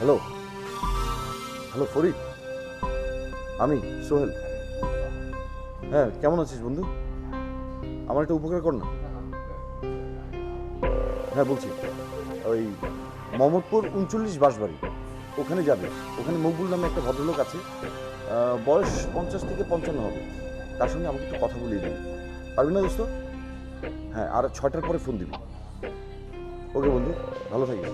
Hello? Hello, Farid? আমি সোহেল। হ্যাঁ কেমন আছিস বন্ধু? আমার একটা উপকার কর না। হ্যাঁ বলছি। ওই মোহাম্মদপুর উনচল্লিশ বাসবাড়ি ওখানে যাবে। ওখানে মকবুল নামে একটা ভদ্রলোক আছে। বয়স পঞ্চাশ থেকে পঞ্চান্ন হবে। তার সঙ্গে আমাকে একটু কথা বলিয়ে দিবি। পারবি না দোস্ত? হ্যাঁ আর ছয়টার পরে ফোন দিবি। ওকে বন্ধু, ভালো থাকিস।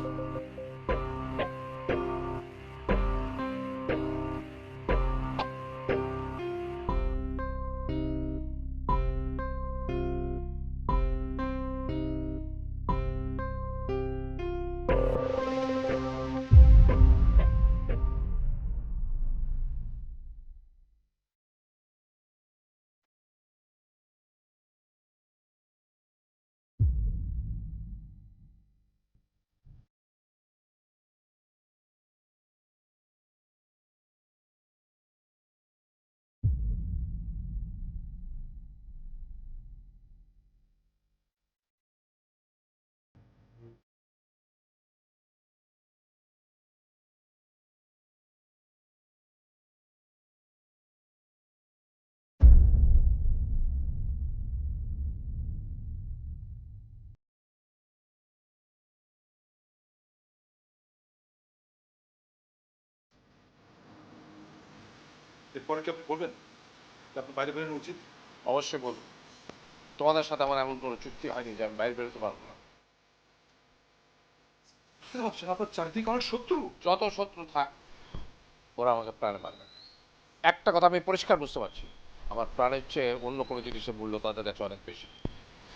এরপরে কি বলবেন? বাইরে বেরোনো উচিত? অবশ্যই বলব। তোমাদের সাথে আমার এমন কোনো চুক্তি হয়নি যে আমি বাইরে বেরোতে পারব না। আপনার চারিদিকে অনেক শত্রু। যত শত্রু থাক ওরা আমাকে প্রাণে মারবে। একটা কথা আমি পরিষ্কার বুঝতে পারছি। আমার প্রাণের চেয়ে অন্য কোনো জিনিসের মূল্য তাদের কাছে অনেক বেশি।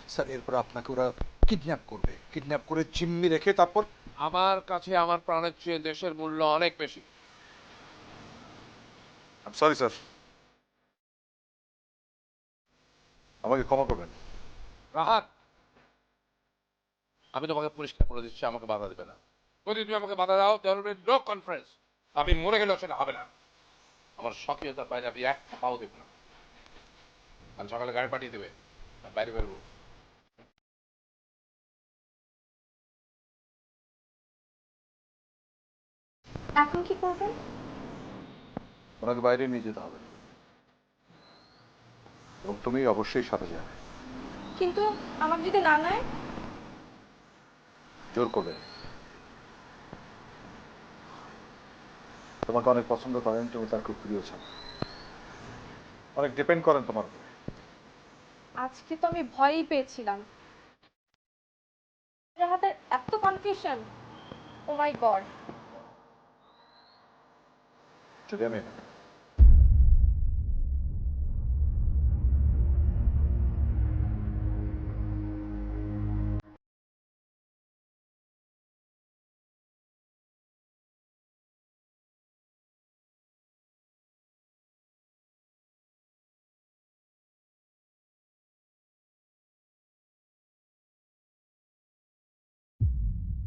স্যার এরপর আপনাকে ওরা কিডন্যাপ করবে। কিডন্যাপ করে জিম্মি রেখে তারপর আমার কাছে আমার প্রাণের চেয়ে দেশের মূল্য অনেক বেশি। সরি স্যার আমাকে ক্ষমা করবেন। রাহাত আমি তোমাকে পরিষ্কার করে দিচ্ছি আমাকে বাধা দেবে না। যদি তুমি আমাকে বাধা দাও তাহলে নো কনফারেন্স আমি মরে গেলেও সেটা হবে না। আমার স্বকীয়তার বাইরে আমি এক পাও দেব না। কাল সকালে গাড়ি পাঠিয়ে দেবে আমি বাইরে বেরবো। এখন কি করবেন? ওনাকে বাইরে নিয়ে যেতে হবে। এবং তুমি অবশ্যই সাথে যাবে। কিন্তু আমাকে যদি না নেয়? জোর করবে তোমাকে অনেক পছন্দ করেন তুমি তার খুব প্রিয় ছিল। অনেক ডিপেন্ড করেন তোমার উপর। আজকে তো আমি ভয়ই পেয়েছিলাম। রাহাতের এত কনফিউশন ও মাই গড যদি আমি